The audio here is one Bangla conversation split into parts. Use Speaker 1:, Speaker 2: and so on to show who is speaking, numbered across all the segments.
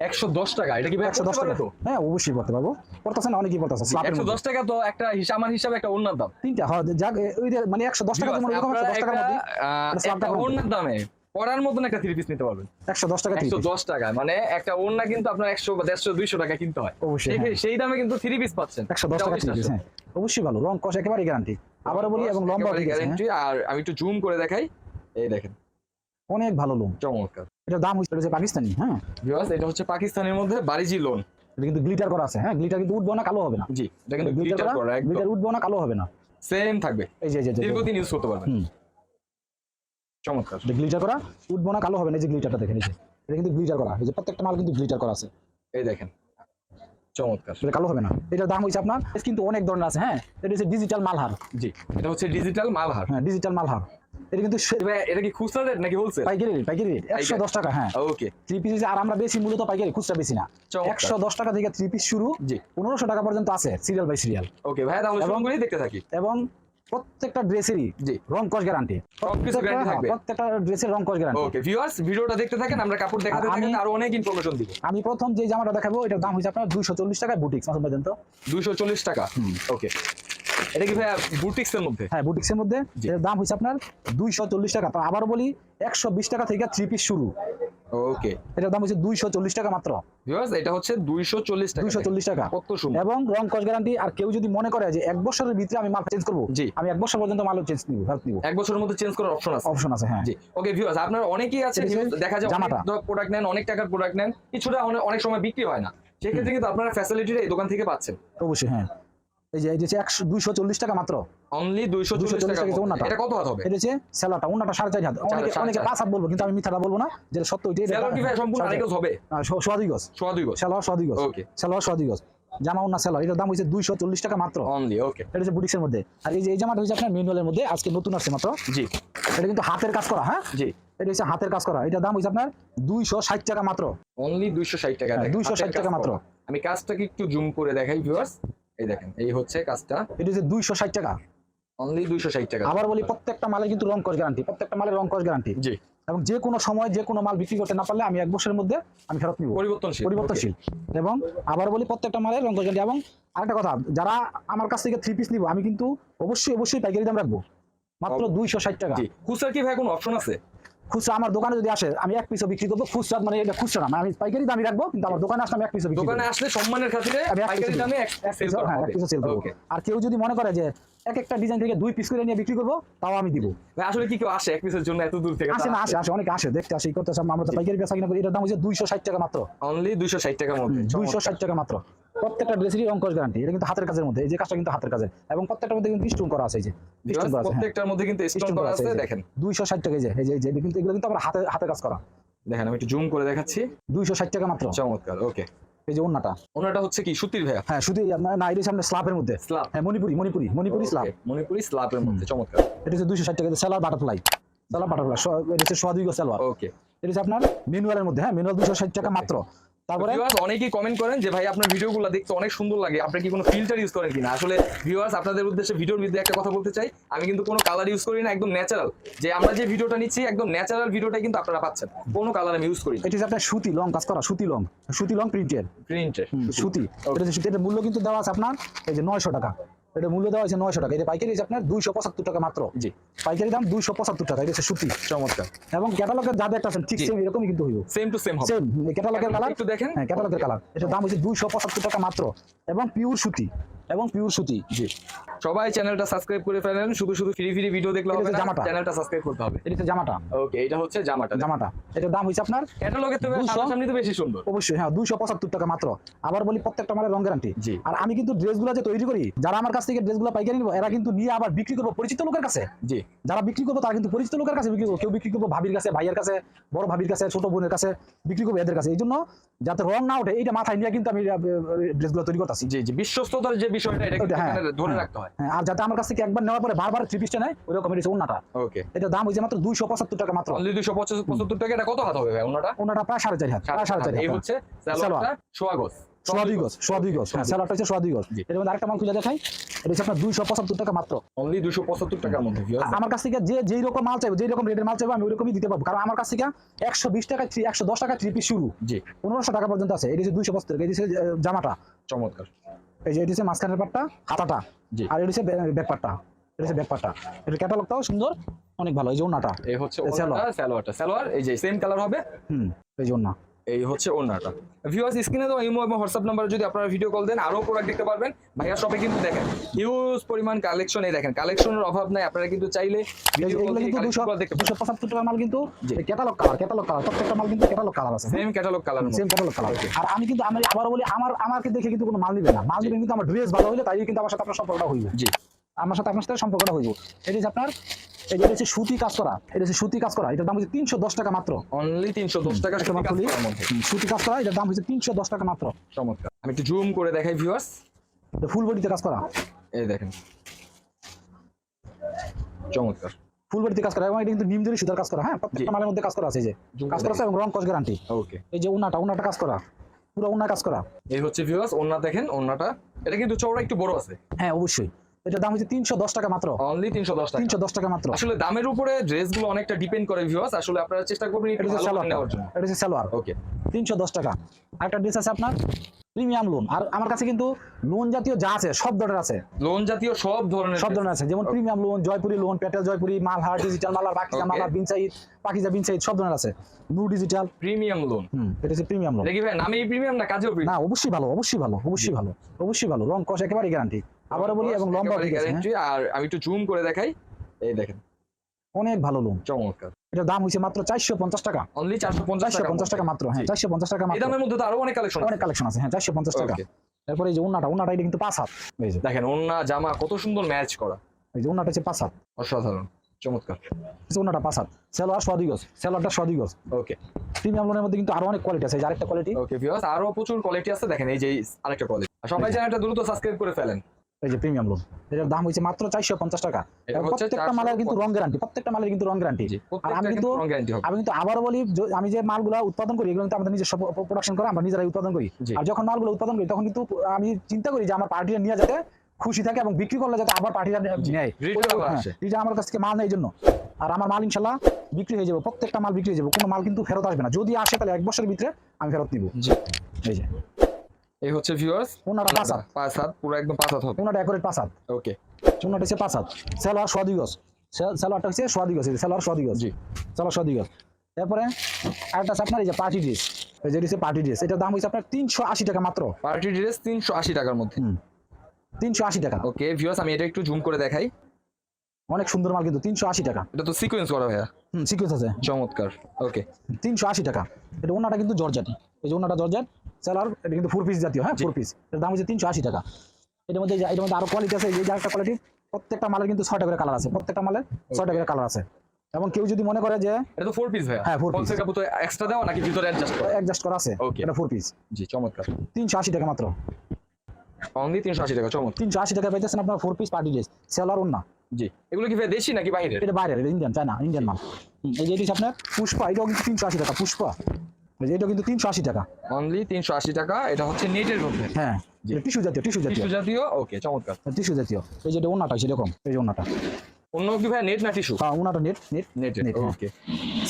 Speaker 1: একশো দশ টাকা এটা কি
Speaker 2: টাকা?
Speaker 1: তো?
Speaker 2: হ্যাঁ অবশ্যই করতে পারব। অনেকেই করতেছে
Speaker 1: টাকা তো একটা হিসাব আমার হিসাবে একটা অন্যার দাম।
Speaker 2: তিনটা হয় যাক ওই মানে টাকা এরকম টাকার মধ্যে। মানে slab
Speaker 1: একটা
Speaker 2: টাকার
Speaker 1: দামে পড়ার মতন একটা থ্রি পিস নিতে পারবেন।
Speaker 2: একশো দশ টাকা
Speaker 1: একশো
Speaker 2: তিন
Speaker 1: দশ টাকা মানে একটা কিন্তু আপনার টাকা কিনতে হয়।
Speaker 2: অবশ্যই
Speaker 1: সেই-
Speaker 2: হ্যাঁ।
Speaker 1: দামে কিন্তু থ্রি পিস পাচ্ছেন।
Speaker 2: হ্যাঁ। অবশ্যই ভালো রং কষ একেবারে গ্যারান্টি বলি এবং লম্বা।
Speaker 1: গ্যারান্টি আর আমি একটু জুম করে দেখাই এই দেখেন।
Speaker 2: অনেক ভালো লোন
Speaker 1: চমৎকার।
Speaker 2: এটার দাম হচ্ছে হচ্ছে পাকিস্তানি হ্যাঁ?
Speaker 1: ভিউয়ার্স এটা হচ্ছে পাকিস্তানের মধ্যে বারিজি লোন
Speaker 2: এটা কিন্তু গ্লিটার করা আছে হ্যাঁ? গ্লিটার কিন্তু উঠবো না কালো হবে না।
Speaker 1: জি এটা কিন্তু
Speaker 2: গ্লিটার
Speaker 1: করা একদম।
Speaker 2: গ্লিটার উঠবো না কালো হবে না।
Speaker 1: সেম থাকবে।
Speaker 2: এই যে যে, যে
Speaker 1: দীর্ঘদিন ইউজ করতে পারবেন। চমৎকার।
Speaker 2: গ্লিটার করা উঠবো না কালো হবে না এই যে গ্লিটারটা দেখেন এই যে। এটা কিন্তু গ্লিটার করা এই যে প্রত্যেকটা মাল কিন্তু গ্লিটার করা আছে।
Speaker 1: এই দেখেন। চমৎকার।
Speaker 2: এটা কালো হবে না। এটার দাম হচ্ছে আপনার কিন্তু অনেক ধরনের আছে হ্যাঁ? এটা হচ্ছে ডিজিটাল মালহার
Speaker 1: জি এটা হচ্ছে ডিজিটাল মালহার
Speaker 2: হ্যাঁ ডিজিটাল মালহার এটা কিন্তু
Speaker 1: এটা কি খুচরা রেট নাকি হোলসেল
Speaker 2: পাইকারি রেট পাইকারি রেট। একশো দশ টাকা হ্যাঁ।
Speaker 1: ওকে।
Speaker 2: থ্রি পিস আর আমরা বেশি মূলত পাইকারি খুচরা বেশি না।
Speaker 1: চমৎকার।
Speaker 2: একশো দশ টাকা থেকে থ্রি পিস শুরু
Speaker 1: জি।
Speaker 2: টাকা পর্যন্ত আছে সিরিয়াল বাই সিরিয়াল
Speaker 1: ওকে ভাই তাহলে দেখতে থাকি।
Speaker 2: এবং প্রত্যেকটা ড্রেসেরই
Speaker 1: জি।
Speaker 2: রং কস গ্যারান্টি
Speaker 1: সবকিছু guarantee থাকবে।
Speaker 2: প্রত্যেকটা ড্রেসের রং কস গ্যারান্টি
Speaker 1: ওকে ভিউয়ার্স ভিডিওটা দেখতে থাকেন আমরা কাপড় দেখাতে
Speaker 2: আর আমি-
Speaker 1: অনেক ইনফরমেশন দিব।
Speaker 2: আমি প্রথম যে জামাটা দেখাবো এটার দাম হচ্ছে আপনার দুইশো চল্লিশ টাকায় বুটিক্স
Speaker 1: দুইশো চল্লিশ টাকা। ওকে। এটা কি ভাই বুটিক্স এর মধ্যে?
Speaker 2: হ্যাঁ বুটিক্সের মধ্যে।
Speaker 1: জি।
Speaker 2: এটার দাম হচ্ছে আপনার দুইশো চল্লিশ টাকা। তো আবার বলি একশো বিশ টাকা থেকে থ্রি পিস শুরু।
Speaker 1: ওকে
Speaker 2: এটার দাম হচ্ছে দুইশো চল্লিশ টাকা মাত্র।
Speaker 1: ভিউয়ার্স এটা হচ্ছে দুইশো চল্লিশ টাকা।
Speaker 2: দুইশো চল্লিশ টাকা।
Speaker 1: কত সুন্দর।
Speaker 2: এবং রং কস গ্যারান্টি আর কেউ যদি মনে করে যে এক বছরের ভিতরে আমি মাল চেঞ্জ করব। আমি এক বছর পর্যন্ত মাল চেঞ্জ নিব হেল্প নিব।
Speaker 1: এক বছরের মধ্যে চেঞ্জ করার অপশন আছে।
Speaker 2: অপশন আছে হ্যাঁ।
Speaker 1: জি। ওকে ভিউয়ার্স আপনার অনেকেই আছে দেখা যায় অনেক প্রোডাক্ট নেন অনেক টাকার প্রোডাক্ট নেন কিছুটা অনেক- অনেক সময় বিক্রি হয় না। সেক্ষেত্রে কিন্তু আপনারা ফ্যাসিলিটিটা এই দোকান থেকে পাচ্ছেন।
Speaker 2: অবশ্যই হ্যাঁ। এই যে এই যে একশো দুইশো চল্লিশ টাকা মাত্র।
Speaker 1: অনলি দুইশো চল্লিশ
Speaker 2: 240
Speaker 1: টাকা
Speaker 2: ওনাটা।
Speaker 1: এটা কত হাত হবে?
Speaker 2: এটা হচ্ছে সেলাটা ওনাটা সাড়ে চার হাত। অনেকে অনেকে
Speaker 1: চার।
Speaker 2: পাঁচ হাত বলব কিন্তু আমি মিথ্যাটা বলব না। যেটা সত্য ওইটাই
Speaker 1: সেলর কি ভাই সম্পূর্ণ আড়াই হবে।
Speaker 2: সোয়া দুই গজ।
Speaker 1: সোয়া দুই গজ।
Speaker 2: সেলোয়ার সোয়া দুই গজ।
Speaker 1: ওকে
Speaker 2: সেলোয়ার সোয়া দুই গজ। জামা ওনা সেলোয়ার এটার দাম দুইশো চল্লিশ টাকা মাত্র।
Speaker 1: অনলি ওকে
Speaker 2: এটা হচ্ছে বুটিক্সের মধ্যে। আর এই যে এই জামাটা হচ্ছে আপনার ম্যানুয়ালের মধ্যে আজকে নতুন আসছে মাত্র।
Speaker 1: জি।
Speaker 2: এটা কিন্তু হাতের কাজ করা হ্যাঁ?
Speaker 1: জি।
Speaker 2: এটা হচ্ছে হাতের কাজ করা। এটার দাম হচ্ছে আপনার দুইশো ষাট টাকা মাত্র।
Speaker 1: অনলি দুইশো ষাট টাকা
Speaker 2: হ্যাঁ,
Speaker 1: দেখেন,
Speaker 2: 260 টাকা মাত্র।
Speaker 1: আমি কাজটাকে একটু জুম করে দেখাই ভিউয়ার্স এই দেখেন এই হচ্ছে কাজটা।
Speaker 2: এটা হচ্ছে দুইশো ষাট টাকা।
Speaker 1: অনলি দুইশো ষাট টাকা।
Speaker 2: আবার বলি প্রত্যেকটা মালে কিন্তু রং কস গ্যারান্টি প্রত্যেকটা মালের রং কস গ্যারান্টি
Speaker 1: জি।
Speaker 2: এবং যে কোনো সময় যে কোনো মাল বিক্রি করতে না পারলে আমি এক বছরের মধ্যে আমি ফেরত নিব।
Speaker 1: পরিবর্তনশীল
Speaker 2: পরিবর্তনশীল। এবং আবার বলি প্রত্যেকটা মালের রং গ্যারান্টি এবং আরেকটা কথা যারা আমার কাছ থেকে থ্রি পিস নিব আমি কিন্তু অবশ্যই অবশ্যই পাইকারি দাম রাখব। মাত্র দুইশো ষাট টাকা।
Speaker 1: খুচরা কি ভাই কোনো অপশন আছে?
Speaker 2: খুচরা আমার দোকানে যদি আসে আমি এক পিসও বিক্রি করব। খুচরা মানে এটা খুচরা না আমি পাইকারি দামই রাখব কিন্তু আমার দোকানে আসলে আমি এক পিসও বিক্রি
Speaker 1: দোকানে আসলে সম্মানের খাতিরে
Speaker 2: আমি এক
Speaker 1: পাইকারি দামে এক
Speaker 2: পিসও হ্যাঁ এক পিসও সেল করব। আর কেউ যদি মনে করে যে এক একটা ডিজাইন থেকে দুই পিস করে নিয়ে বিক্রি করব তাও আমি দিব।
Speaker 1: আসলে কি কেউ আসে এক পিসের জন্য এত দূর থেকে?
Speaker 2: আসে না আসে আসে অনেকে আসে দেখতে আসে করতে আমরা তো পাইকারি বেচা কিনা করি এটার দাম হচ্ছে দুইশো ষাট টাকা মাত্র।
Speaker 1: অনলি দুইশো ষাট টাকা মধ্যে।
Speaker 2: দুইশো ষাট টাকা মাত্র। প্রত্যেকটা ড্রেসেরই অঙ্কশ গ্যারান্টি এটা কিন্তু হাতের কাজের মধ্যে এই যে কাজটা কিন্তু হাতের কাজের এবং প্রত্যেকটার মধ্যে কিন্তু স্টোন করা আছে এই যে স্টোন করা আছে। হ্যাঁ
Speaker 1: প্রত্যেকটার মধ্যে কিন্তু স্টোন করা আছে দেখেন।
Speaker 2: দুইশো ষাট টাকা এই যে এই যে কিন্তু এগুলো কিন্তু আমরা হাতে হাতে কাজ করা।
Speaker 1: দেখেন আমি একটু জুম করে দেখাচ্ছি।
Speaker 2: দুইশো ষাট টাকা মাত্র।
Speaker 1: চমৎকার ওকে
Speaker 2: এই যে ওন্নাটা
Speaker 1: ওনাটা হচ্ছে কি সুতির ভাইয়া?
Speaker 2: হ্যাঁ আপনার না এটা আপনার স্লাবের মধ্যে।
Speaker 1: স্ল্যাব
Speaker 2: হ্যাঁ মণিপুরি মণিপুরি মণিপুরি স্লাব
Speaker 1: মণিপুরি স্ল্যাবের মধ্যে চমৎকার।
Speaker 2: এটা হচ্ছে দুইশো ষাট টাকা সেলার বাটারফ্লাই সেলার বাটারফ্লাই এটা হচ্ছে সোয়া দুই গজ
Speaker 1: ওকে
Speaker 2: এটা হচ্ছে আপনার ম্যানুয়ালের মধ্যে হ্যাঁ ম্যানুয়াল দুইশো ষাট টাকা মাত্র। তারপরে?
Speaker 1: অনেকেই কমেন্ট করেন যে ভাই আপনার ভিডিওগুলো দেখতে অনেক সুন্দর লাগে। আপনি কি কোনো ফিল্টার ইউজ করেন কিনা? আসলে ভিউয়ার্স আপনাদের উদ্দেশ্যে ভিডিওর মধ্যে একটা কথা বলতে চাই। আমি কিন্তু কোনো কালার ইউজ করি না একদম ন্যাচারাল যে আমরা যে ভিডিওটা নিচ্ছি একদম ন্যাচারাল ভিডিওটাই কিন্তু আপনারা পাচ্ছেন। কোনো কালার আমি ইউজ করি
Speaker 2: এটা আপনার সুতি লং কাজ করা সুতি লং সুতি লং প্রিন্টের
Speaker 1: প্রিন্টে
Speaker 2: সুতি। এটা হচ্ছে সুতি এটার মূল্য কিন্তু দেওয়া আছে আপনার এই যে নয়শো টাকা। এটা মূল্য দেওয়া হয়েছে নয়শো টাকা। এটা পাইকারি আপনার দুইশো পঁচাত্তর টাকা মাত্র।
Speaker 1: জি।
Speaker 2: পাইকারি দাম দুইশো পঁচাত্তর টাকা এটা সুতি।
Speaker 1: চমৎকার।
Speaker 2: এবং ক্যাটালগের যা দেখতে আছেন ঠিক। সেম এরকমই কিন্তু হইব
Speaker 1: সেম টু সেম
Speaker 2: সেম ক্যাটালগের কালার
Speaker 1: একটু দেখেন।
Speaker 2: হ্যাঁ ক্যাটালগের কালার এটার দাম হচ্ছে দুইশো পঁচাত্তর টাকা মাত্র। এবং পিওর সুতি। এবং পিওর সুতি।
Speaker 1: জি। সবাই চ্যানেলটা সাবস্ক্রাইব করে ফেলেন। শুধু শুধু ফ্রি ফ্রি ভিডিও দেখলে হবে না
Speaker 2: জামাটা।
Speaker 1: চ্যানেলটা সাবস্ক্রাইব করতে হবে।
Speaker 2: এটা হচ্ছে জামাটা।
Speaker 1: ওকে এটা হচ্ছে জামাটা।
Speaker 2: জামাটা। এটার দাম হচ্ছে আপনার
Speaker 1: ক্যাটালগের থেকে
Speaker 2: 200
Speaker 1: সামনাসামনি তো বেশি সুন্দর।
Speaker 2: অবশ্যই হ্যাঁ দুইশো পঁচাত্তর টাকা মাত্র। আবার বলি প্রত্যেকটা মালের রং গ্যারান্টি
Speaker 1: জি।
Speaker 2: আর আমি কিন্তু ড্রেসগুলো যে তৈরি করি যারা আমার কাছ থেকে ড্রেসগুলো পাইকারি নিবো এরা কিন্তু নিয়ে আবার বিক্রি করব পরিচিত লোকের কাছে।
Speaker 1: জি।
Speaker 2: যারা বিক্রি করব তারা কিন্তু পরিচিত লোকের কাছে বিক্রি করব। কেউ বিক্রি করব ভাবির কাছে ভাইয়ের কাছে বড় ভাবির কাছে ছোট বোনের কাছে বিক্রি করব এদের কাছে। এই জন্য যাতে রং না ওঠে এইটা মাথায় নিয়ে কিন্তু আমি ড্রেসগুলো তৈরি করতেছি।
Speaker 1: জি জি বিশ্বস্ততার যে বিষয়টা এটা
Speaker 2: হ্যাঁ,
Speaker 1: ধরে
Speaker 2: হ্যাঁ।
Speaker 1: রাখতে হয়।
Speaker 2: আর যাতে আমার কাছ থেকে একবার নেওয়ার পরে বারবার থ্রি পিসটা নেয় ওই রকম এটা ওনাটা
Speaker 1: ওকে
Speaker 2: এটা দাম হয়েছে মাত্র দুইশো পঁচাত্তর টাকা মাত্র।
Speaker 1: অনলি দুশো পঁচাত্তর টাকা এটা কত হাত হবে ভাই ওনাটা
Speaker 2: ওনাটা প্রায় সাড়ে চার হাত প্রায় সাড়ে চার
Speaker 1: এই হচ্ছে
Speaker 2: সালোয়ার।
Speaker 1: সালোয়ারটা সোয়াগস
Speaker 2: সোয়া দুই গজ সোয়া দুই গজ হ্যাঁ স্যালোয়ারটা হচ্ছে সোয়া দুই এর মধ্যে আরেকটা মাল খুঁজে দেখাই এটা হচ্ছে আপনার দুইশো পঁচাত্তর টাকা মাত্র।
Speaker 1: অনলি দুশো পঁচাত্তর টাকার মধ্যে
Speaker 2: আমার কাছ থেকে যে যেই রকম মাল চাইব যেই রকম রেটের মাল চাইব আমি ওই রকমই দিতে পারব। কারণ আমার কাছ থেকে একশো বিশ টাকা থ্রি একশো দশ টাকা থ্রি পিস শুরু।
Speaker 1: জি।
Speaker 2: পনেরোশো টাকা পর্যন্ত আছে। এটা হচ্ছে দুইশো পঁচাত্তর এটা হচ্ছে জামাটা।
Speaker 1: চমৎকার।
Speaker 2: এই যে এটি হচ্ছে মাঝখানের পাটটা হাতাটা। আর এটি হচ্ছে ব্যাক পাটটা এটা হচ্ছে ব্যাক পাটটা এটা ক্যাটালগটাও সুন্দর অনেক ভালো। এই যে ওনাটা
Speaker 1: এই হচ্ছে
Speaker 2: সালোয়ার।
Speaker 1: সালোয়ারটা। সালোয়ার এই যে সেম কালার হবে।
Speaker 2: হুম এই যে ওনা
Speaker 1: এই হচ্ছে ওন্নাটা ভিউয়ার্স স্ক্রিনে তো ইমো এবং হোয়াটসঅ্যাপ নাম্বারে যদি আপনারা ভিডিও কল দেন আরও প্রোডাক্ট দেখতে পারবেন। ভাইয়া শপে কিন্তু দেখেন হিউজ পরিমাণ কালেকশন এই দেখেন। কালেকশনের অভাব নাই আপনারা কিন্তু চাইলে ভিডিও কল দিয়ে
Speaker 2: দুশো পঁচাত্তর টাকার মাল কিন্তু। ক্যাটালগ কালার ক্যাটালগ কালার প্রত্যেকটা মাল কিন্তু ক্যাটালগ কালার আছে।
Speaker 1: Same catalogue colour
Speaker 2: same catalogue colour আর আমি কিন্তু আমি আবার বলি আমার আমাকে দেখে কিন্তু কোনো মাল নিবে না। মাল নিবে কিন্তু আমার ড্রেস ভালো হলে তাই কিন্তু আমার সাথে আপনার সম্পর্কটা হইবে।
Speaker 1: জি।
Speaker 2: আমার সাথে আপনার সাথে সম্পর্কটা হইব। এটা হচ্ছে আপনার যে এটা হচ্ছে সুতি কাজ করা। এটা হচ্ছে সুতি কাজ করা। এটার দাম হচ্ছে তিনশো দশ টাকা মাত্র।
Speaker 1: অনলি তিনশো দশ টাকা
Speaker 2: সুতি কাজ করা এটার দাম হচ্ছে তিনশো দশ টাকা মাত্র।
Speaker 1: চমৎকার। আমি একটু জুম করে দেখাই ভিউয়ার্স
Speaker 2: ফুল বডিতে কাজ করা।
Speaker 1: এই দেখেন। চমৎকার।
Speaker 2: ফুল বডিতে কাজ করা এবং এটা কিন্তু নিমজরি সুতার কাজ করা হ্যাঁ? প্রত্যেকটা মালের মধ্যে কাজ করা আছে যে। কাজ করা আছে এবং রং কস গ্যারান্টি
Speaker 1: ওকে
Speaker 2: এই যে উনাটা উনাটা কাজ করা। পুরো উনা কাজ করা।
Speaker 1: এই হচ্ছে ভিউয়ার্স ওন্না দেখেন ওন্নাটা এটা কিন্তু চওড়া একটু বড় আছে।
Speaker 2: হ্যাঁ অবশ্যই। এটার দাম হচ্ছে তিনশো দশ টাকা মাত্র।
Speaker 1: অনলি তিনশো দশ
Speaker 2: তিনশো দশ টাকা মাত্র।
Speaker 1: আসলে দামের উপরে ড্রেসগুলো অনেকটা ডিপেন্ড করে ভিউয়ার্স আসলে আপনারা চেষ্টা করবেন
Speaker 2: এটা হচ্ছে সালোয়ার এটা হচ্ছে সালোয়ার।
Speaker 1: ওকে
Speaker 2: তিনশো দশ টাকা। আরেকটা ড্রেস আছে আপনার প্রিমিয়াম লোন আর আমার কাছে কিন্তু লোন জাতীয় যা আছে সব ধরনের আছে।
Speaker 1: লোন জাতীয় সব ধরনের
Speaker 2: সব ধরনের আছে। যেমন premium lawn Jaipuri lawn petal Jaipuri Malhar digital Malhar Pakiza. Malhar বিনসাইড Pakiza বিনসাইড সব ধরনের আছে। নু ডিজিটাল
Speaker 1: প্রিমিয়াম লোন
Speaker 2: হুম এটা হচ্ছে প্রিমিয়াম লোন
Speaker 1: দেখি ভাই নামেই প্রিমিয়াম না কাজেও
Speaker 2: না অবশ্যই ভালো অবশ্যই ভালো অবশ্যই ভালো অবশ্যই ভালো। রং কষ একেবারে গ্যারান্টি আবারও বলি এবং লম্বা হ্যাঁ?
Speaker 1: গ্যারান্টি আর আমি একটু জুম করে দেখাই। এই দেখেন।
Speaker 2: অনেক ভালো লোন
Speaker 1: চমৎকার।
Speaker 2: এটার দাম হচ্ছে মাত্র চারশো পঞ্চাশ টাকা।
Speaker 1: অনলি চারশো পঞ্চাশ
Speaker 2: চারশো
Speaker 1: টাকা
Speaker 2: পঞ্চাশ টাকা মাত্র হ্যাঁ চারশো পঞ্চাশ টাকা
Speaker 1: এই
Speaker 2: মাত্র।
Speaker 1: দামের মধ্যে তো আরও অনেক কালেকশন
Speaker 2: অনেক কালেকশন আছে হ্যাঁ চারশো পঞ্চাশ টাকা। তারপরে এই যে এটা কিন্তু পাঁচ হাত। এই যে।
Speaker 1: দেখেন ওন্না জামা কত সুন্দর ম্যাচ করা।
Speaker 2: এই যে উন্নাটা হচ্ছে পাঁচ হাত।
Speaker 1: অসাধারণ। চমৎকার।
Speaker 2: এই উন্নাটা পাঁচ হাত। সেলোয়ার গজ সেলোয়ারটা গজ
Speaker 1: ওকে
Speaker 2: প্রিমিয়াম লোনের মধ্যে কিন্তু আরও অনেক কোয়ালিটি আছে এই যে আরেকটা কোয়ালিটি
Speaker 1: ওকে ভিউয়ার্স আরও প্রচুর কোয়ালিটি আছে। দেখেন এই যে আরেকটা কোয়ালিটি সবাই চ্যানেলটা দ্রুত সাবস্ক্রাইব করে ফেলেন।
Speaker 2: এই যে প্রিমিয়াম লোন এটার দাম হচ্ছে মাত্র চারশো পঞ্চাশ টাকা। প্রত্যেকটা মালের কিন্তু রং গ্যারান্টি প্রত্যেকটা মালের কিন্তু রং গ্যারান্টি আর আমি কিন্তু আমি কিন্তু আবারও বলি আমি যে মালগুলো উৎপাদন করি এগুলো কিন্তু আমাদের নিজস্ব প্রোডাকশন করে আমরা নিজেরাই উৎপাদন করি। আর যখন মালগুলো উৎপাদন করি তখন কিন্তু আমি চিন্তা করি যে আমার পার্টিরা নিয়ে যাতে খুশি থাকে এবং বিক্রি করলে যাতে আবার পার্টিরা নেয়।
Speaker 1: আবার
Speaker 2: হ্যাঁ, এটা আমার কাছ থেকে মাল নেই জন্য। আর আমার মাল ইনশাল্লাহ বিক্রি হয়ে যাবে প্রত্যেকটা মাল বিক্রি হয়ে যাবে কোনো মাল কিন্তু ফেরত আসবে না। যদি আসে তাহলে এক বছরের ভিতরে আমি ফেরত নিব।
Speaker 1: জি।
Speaker 2: এই যে।
Speaker 1: এই হচ্ছে ভিউয়ার্স
Speaker 2: পাঁচ হাত।
Speaker 1: পাঁচ হাত পুরো একদম পাঁচ হাত হবে।
Speaker 2: ওনাটা পাঁচ হাত।
Speaker 1: ওকে
Speaker 2: চুনাটা হচ্ছে পাঁচ হাত। সেলোয়ার সোয়াদি গজ। সেলোয়ারটা হচ্ছে গজ। সেলোয়ার সোয়াদি গজ।
Speaker 1: জি।
Speaker 2: সেলোয়ার সোয়াদি গজ। তারপরে আরেকটা আছে আপনার এই যে পার্টি ড্রেস এই যে হচ্ছে পার্টি ড্রেস এটার দাম হচ্ছে আপনার তিনশো আশি টাকা মাত্র।
Speaker 1: পার্টি ড্রেস তিনশো আশি টাকার মধ্যে।
Speaker 2: তিনশো আশি টাকা।
Speaker 1: ওকে ভিউয়ার্স আমি এটা একটু জুম করে দেখাই।
Speaker 2: অনেক সুন্দর মাল কিন্তু তিনশো আশি টাকা।
Speaker 1: এটা তো সিকোয়েন্স করা ভাইয়া।
Speaker 2: হুম সিকুয়েন্স আছে।
Speaker 1: চমৎকার। ওকে
Speaker 2: তিনশো আশি টাকা। এটা ওনাটা কিন্তু জর্জাটি। এই যে ওনাটা জর্জাট। সেলার এটা কিন্তু ফোর পিস জাতীয় হ্যাঁ? ফোর পিস এর দাম হচ্ছে তিনশো আশি টাকা। এটার মধ্যে এটার মধ্যে আরও কোয়ালিটি আছে এই যে আরেকটা কোয়ালিটি প্রত্যেকটা মালের কিন্তু ছয়টা করে কালার আছে। প্রত্যেকটা মালের ছয়টা করে কালার আছে। এবং কেউ যদি মনে করে যে
Speaker 1: এটা তো ফোর পিস ভাইয়া।
Speaker 2: হ্যাঁ, piece।
Speaker 1: হোলসেল কাপড় তো এক্সট্রা দেওয়া নাকি ভিতরে অ্যাডজাস্ট করা?
Speaker 2: অ্যাডজাস্ট করা আছে।
Speaker 1: Okay.
Speaker 2: এটা ফোর পিস
Speaker 1: জি চমৎকার।
Speaker 2: তিনশো আশি টাকা মাত্র।
Speaker 1: অনলি তিনশো আশি টাকা চমৎকার।
Speaker 2: তিনশো আশি টাকা পাইতেছেন আপনার four piece party dress seller ওনা
Speaker 1: জি। এগুলো কি ভাই দেশি নাকি বাইরের?
Speaker 2: এটা বাইরের ইন্ডিয়ান চায়না ইন্ডিয়ান মাল। এই যে এটি আপনার পুষ্পা এটাও কিন্তু তিনশো আশি টাকা পুষ্পা। এটাও কিন্তু তিনশো আশি টাকা।
Speaker 1: অনলি তিনশো আশি টাকা এটা হচ্ছে নেটের মধ্যে।
Speaker 2: হ্যাঁ। টিস্যু জাতীয় টিস্যু জাতীয়
Speaker 1: টিস্যু জাতীয়। ওকে চমৎকার।
Speaker 2: টিস্যু জাতীয়। এই যে এটা ওনাটা সেরকম এই যে ওনাটা
Speaker 1: অন্য কি ভাই নেট না টিস্যু?
Speaker 2: হ্যাঁ ওনাটা নেট নেট Net, হ্যাঁ।
Speaker 1: ওকে।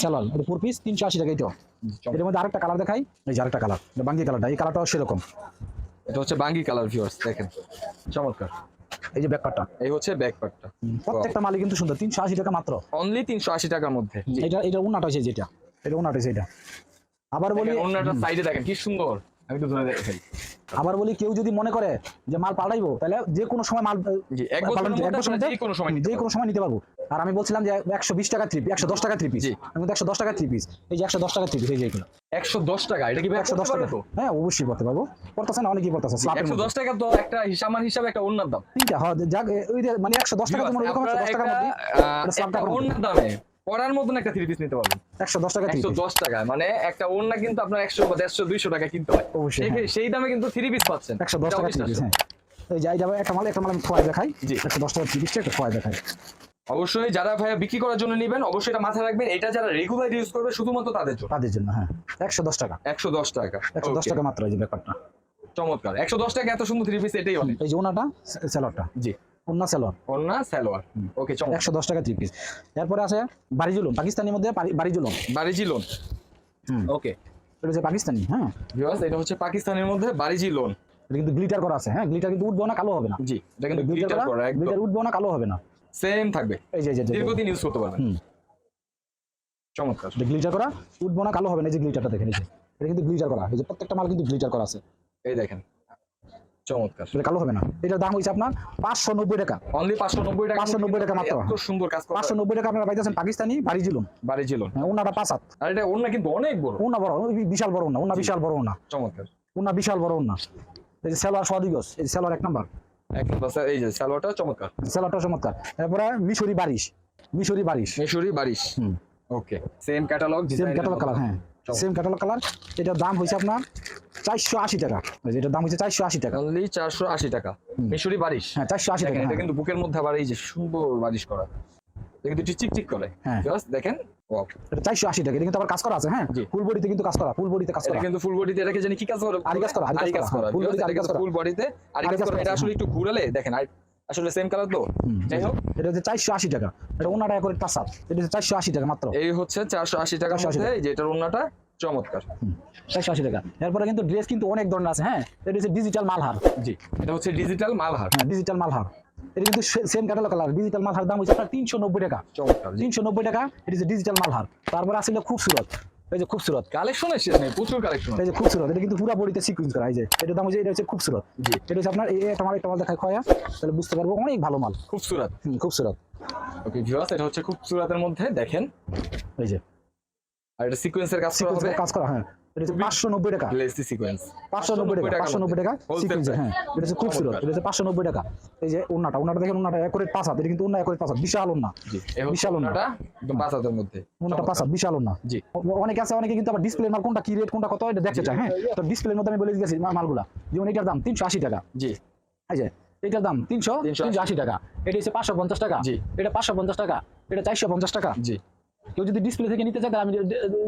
Speaker 2: সেলাল এটা ফোর পিস তিনশো আশি টাকা এটাও এটার মধ্যে আরেকটা কালার দেখাই। এই যে আরেকটা কালার এটা বাঙ্গি কালারটা এই কালারটাও সেরকম।
Speaker 1: এটা হচ্ছে বাঙ্গি কালার ভিউয়ার্স দেখেন। চমৎকার।
Speaker 2: এই যে ব্যাকপারটা
Speaker 1: এই হচ্ছে ব্যাক পার্টটা
Speaker 2: প্রত্যেকটা মালই কিন্তু সুন্দর তিনশো আশি টাকা মাত্র।
Speaker 1: অনলি তিনশো আশি টাকার মধ্যে।
Speaker 2: এটা এটা উন্নাটা হয়েছে যেটা। এটা উন্নাটা হয়েছে এটা আবার বলি
Speaker 1: অন্যটা সাইডে দেখেন কি সুন্দর। আমি তো ধরে দেখাই।
Speaker 2: আবার বলি কেউ যদি মনে করে যে মাল পাল্টাইবো তাহলে যে কোনো সময় মাল
Speaker 1: এক যে কোনো সময় নিতে
Speaker 2: যে কোনো সময় নিতে পারব। আর আমি বলছিলাম যে একশো বিশ টাকা থ্রি একশো দশ টাকা থ্রি পিস আমি একশো দশ টাকা থ্রি পিস এই যে একশো দশ টাকা থ্রি পিস এই যে এগুলো।
Speaker 1: একশো দশ টাকা এটা কি
Speaker 2: একশো দশ টাকা। হ্যাঁ অবশ্যই করতে পারব। করতেছে না অনেকেই করতেছে
Speaker 1: একশো। দশ টাকা তো একটা হিসামান হিসাবে একটা অন্যার দাম।
Speaker 2: তিনটা হ্যাঁ যাক ওই মানে একশো দশ টাকা তোমার একশো দশ টাকার মধ্যে
Speaker 1: দামে পড়ার মতন একটা থ্রি পিস নিতে পারবেন।
Speaker 2: একশো দশ টাকা
Speaker 1: একশো দশ টাকা মানে একটা ওড়না কিন্তু আপনার একশো বা দেড়শো দুইশো টাকা কিনতে হয়।
Speaker 2: অবশ্যই,
Speaker 1: সেই-
Speaker 2: হ্যাঁ।
Speaker 1: দামে কিন্তু থ্রি পিস পাচ্ছেন।
Speaker 2: একশো দশ টাকা। হ্যাঁ। এই যাই যাবে একটা মাল একটা মাল আমি খোয়াই দেখাই।
Speaker 1: জি।
Speaker 2: একশো দশ টাকা থ্রি পিসটা একটা খোয়াই দেখাই।
Speaker 1: অবশ্যই যারা ভাইয়া বিক্রি করার জন্য নেবেন অবশ্যই এটা মাথায় রাখবেন। এটা যারা রেগুলার ইউজ করবে শুধুমাত্র তাদের জন্য।
Speaker 2: তাদের জন্য হ্যাঁ। একশো দশ টাকা।
Speaker 1: একশো দশ টাকা।
Speaker 2: একশো দশ টাকা মাত্র এই ব্যাপারটা।
Speaker 1: চমৎকার। একশো দশ টাকা এত সুন্দর থ্রি পিস এটাই অনেক।
Speaker 2: এই যে ওনাটা সেলরটা।
Speaker 1: জি।
Speaker 2: ওনা সেলর
Speaker 1: ওন্না সালোয়ার। ওকে চমৎকার।
Speaker 2: একশো দশ টাকা থ্রি পিস এরপরে আছে বাড়ি জুলুম পাকিস্তানের মধ্যে বাড়ি- বাড়ি জুলুম
Speaker 1: বারিজি লোন
Speaker 2: হুম।
Speaker 1: ওকে।
Speaker 2: এটা হচ্ছে পাকিস্তানি হ্যাঁ?
Speaker 1: ভিউয়ার্স এটা হচ্ছে পাকিস্তানের মধ্যে বারিজি লোন
Speaker 2: এটা কিন্তু গ্লিটার করা আছে হ্যাঁ? গ্লিটার কিন্তু উঠবো না কালো হবে না।
Speaker 1: জি এটা কিন্তু
Speaker 2: গ্লিটার
Speaker 1: করা একদম।
Speaker 2: গ্লিটার উঠবো না কালো হবে না।
Speaker 1: সেম থাকবে।
Speaker 2: এই যে
Speaker 1: দীর্ঘদিন ইউজ করতে পারবেন। চমৎকার।
Speaker 2: গ্লিটার করা উঠবো না কালো হবে না এই যে গ্লিটারটা দেখেন এই যে। এটা কিন্তু গ্লিটার করা এই যে প্রত্যেকটা মাল কিন্তু গ্লিটার করা আছে।
Speaker 1: এই দেখেন। চমৎকার।
Speaker 2: এটা কালো হবে না। এটার দাম হয়েছে আপনার পাঁচশো নব্বই টাকা।
Speaker 1: অনলি পাঁচশো নব্বই টাকা
Speaker 2: 590 টাকা মাত্র।
Speaker 1: এত সুন্দর কাজ করা
Speaker 2: পাঁচশো নব্বই টাকা আপনারা পাইতেছেন পাকিস্তানি বাড়ি হ্যাঁ ওনাটা পাঁচ হাত
Speaker 1: আর এটা ওন্না কিন্তু অনেক বড়।
Speaker 2: ওনা বড় বিশাল বড় ওনা ওনা বিশাল বড় ওনা
Speaker 1: চমৎকার।
Speaker 2: ওনা বিশাল বড় ওনা এই যে সেলোয়ার সদিগস এই যে সেলোয়ার এক নাম্বার।
Speaker 1: একদম বাসা- এই যে সালোয়ারটা চমৎকার।
Speaker 2: সেলোয়ারটা চমৎকার। এরপরে মিশরি বারিশ মিশরি বারিশ।
Speaker 1: মেশুরি বারিশ।
Speaker 2: হুম।
Speaker 1: Okay same catalogue
Speaker 2: same catalogue colour হ্যাঁ। সেম ক্যাটালগ কালার এটার দাম হয়েছে আপনার চারশো আশি টাকা। এই যে এটার দাম হয়েছে চারশো আশি টাকা।
Speaker 1: অনলি চারশো আশি টাকা। মেশুরি বারিশ।
Speaker 2: হ্যাঁ চারশো আশি টাকা
Speaker 1: এটা
Speaker 2: হ্যাঁ।
Speaker 1: কিন্তু বুকের মধ্যে আবার এই যে সুন্দর বারিশ করা। কিন্তু চিক চিক করে।
Speaker 2: হ্যাঁ।
Speaker 1: দেখেন
Speaker 2: চারশো আশি টাকা কিন্তু আবার কাজ করা আছে হ্যাঁ?
Speaker 1: জি।
Speaker 2: ফুল বডিতে কিন্তু কাজ করা ফুল বডিতে কাজ করা।
Speaker 1: কিন্তু ফুল বডিতে এটাকে জানি কি কাজ করে?
Speaker 2: আরি কাজ করা, আরি কাজ করা,
Speaker 1: করা
Speaker 2: full আরি কাজ করা।
Speaker 1: ফুল বডিতে আরি
Speaker 2: আরি
Speaker 1: কাজ
Speaker 2: কাজ
Speaker 1: করা।
Speaker 2: করা,
Speaker 1: এটা আসলে একটু ঘুরালে দেখেন আর- আসলে সেম কালার তো। যাই হোক।
Speaker 2: এটা হচ্ছে চারশো আশি টাকা। এটা ওনাটা করে এটা হচ্ছে চারশো আশি টাকা মাত্র।
Speaker 1: এই হচ্ছে চারশো আশি
Speaker 2: 480
Speaker 1: যে এটার চমৎকার।
Speaker 2: চারশো আশি টাকা। এরপরে কিন্তু ড্রেস কিন্তু অনেক ধরনের আছে হ্যাঁ? এটা হচ্ছে ডিজিটাল মালহার।
Speaker 1: জি এটা হচ্ছে ডিজিটাল মালহার।
Speaker 2: হ্যাঁ ডিজিটাল মালহার। এটা কিন্তু same catalogue colour digital Malhar দাম হচ্ছে আপনার তিনশো নব্বই টাকা।
Speaker 1: চমৎকার
Speaker 2: তিনশো নব্বই টাকা এটা হচ্ছে ডিজিটাল মালহার। তারপরে আসলে খুবসুরত। এই যে খুবসুরত।
Speaker 1: কালেকশনের শেষ নেই প্রচুর কালেকশন
Speaker 2: এই যে খুবসুরত এটা কিন্তু পুরো বডিতে সিকুয়েন্স করা এই যে। এটার দাম হচ্ছে এটা হচ্ছে খুবসুরত।
Speaker 1: জি।
Speaker 2: এটা হচ্ছে আপনার এই একটা মাল একটা মাল দেখায় খয়া। তাহলে বুঝতে পারব অনেক ভালো মাল।
Speaker 1: খুব সুরাত
Speaker 2: হুম, খুবসুরত।
Speaker 1: ওকে ভিউয়ার্স এটা হচ্ছে খুব সুরাতের মধ্যে দেখেন।
Speaker 2: এই যে।
Speaker 1: আর এটা সিকোয়েন্সের কাজ করা হবে?
Speaker 2: কাজ করা হ্যাঁ। এটা হচ্ছে টাকা।
Speaker 1: লেসি সিকোয়েন্স
Speaker 2: টাকা টাকা সিকুয়েন্স হ্যাঁ। এটা হচ্ছে খুবসুরত। এটা হচ্ছে পাঁচশো নব্বই টাকা। এই যে দেখেন পাঁচ হাত। এটা কিন্তু পাঁচ হাত। বিশাল বিশাল
Speaker 1: ওন্নাটা একদম পাঁচ হাতের মধ্যে।
Speaker 2: ওনাটা পাঁচ হাত বিশাল ওনা
Speaker 1: জি।
Speaker 2: অনেকে আছে অনেকে কিন্তু আবার ডিসপ্লে মাল কোনটা কি রেট কোনটা কত এটা দেখতে চায় হ্যাঁ। তো ডিসপ্লের মধ্যে আমি বলে দিয়েছি মালগুলা। যেমন এটার দাম তিনশো আশি টাকা।
Speaker 1: জি।
Speaker 2: এই যে এটার দাম তিনশো তিনশো আশি টাকা। এটা হচ্ছে পাঁচশো পঞ্চাশ টাকা।
Speaker 1: জি।
Speaker 2: এটা পাঁচশো পঞ্চাশ টাকা। এটা চারশো পঞ্চাশ টাকা।
Speaker 1: জি।
Speaker 2: কেউ যদি ডিসপ্লে থেকে নিতে চায় তাহলে আমি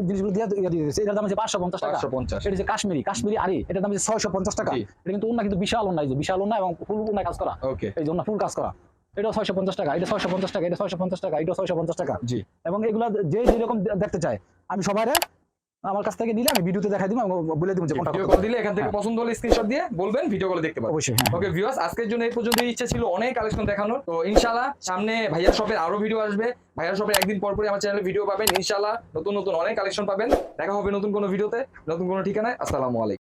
Speaker 2: জিনিসগুলো দিয়ে দিয়ে দিয়েছি এটার দাম আছে পাঁচশো পঞ্চাশ টাকা। এটা হচ্ছে কাশ্মীরি কাশ্মীরি আরে এটার দাম আছে ছয়শো পঞ্চাশ টাকা। এটা কিন্তু ওনা কিন্তু বিশাল ওনা যে বিশাল ওনা এবং ফুল ওনা কাজ করা।
Speaker 1: ওকে।
Speaker 2: এই জন্য ফুল কাজ করা। এটা ছয়শো পঞ্চাশ টাকা এটা ছয়শো পঞ্চাশ টাকা এটা ছয়শো পঞ্চাশ টাকা এটা ছয়শো পঞ্চাশ টাকা।
Speaker 1: জি।
Speaker 2: এবং এগুলা যে যেরকম দেখতে চায় আমি সবাই আমার কাছ থেকে নিলে আমি ভিডিওতে দেখাই দিব এবং বলে দিব যে কোনটা
Speaker 1: ভিডিও। কল দিলে এখান থেকে পছন্দ হলে স্ক্রিনশট দিয়ে বলবেন ভিডিও কলে দেখতে পাবেন
Speaker 2: অবশ্যই হ্যাঁ।
Speaker 1: ওকে ভিউয়ার্স আজকের জন্য এই পর্যন্তই। ইচ্ছা ছিল অনেক কালেকশন দেখানোর। তো ইনশাআল্লাহ সামনে ভাইয়া শপের আরও ভিডিও আসবে। ভাইয়া শপের একদিন পর পরই আমার চ্যানেলে ভিডিও পাবেন। ইনশাআল্লাহ নতুন নতুন অনেক কালেকশন পাবেন। দেখা হবে নতুন কোনো ভিডিওতে নতুন কোনো ঠিকানায়। আসসালামু আলাইকুম।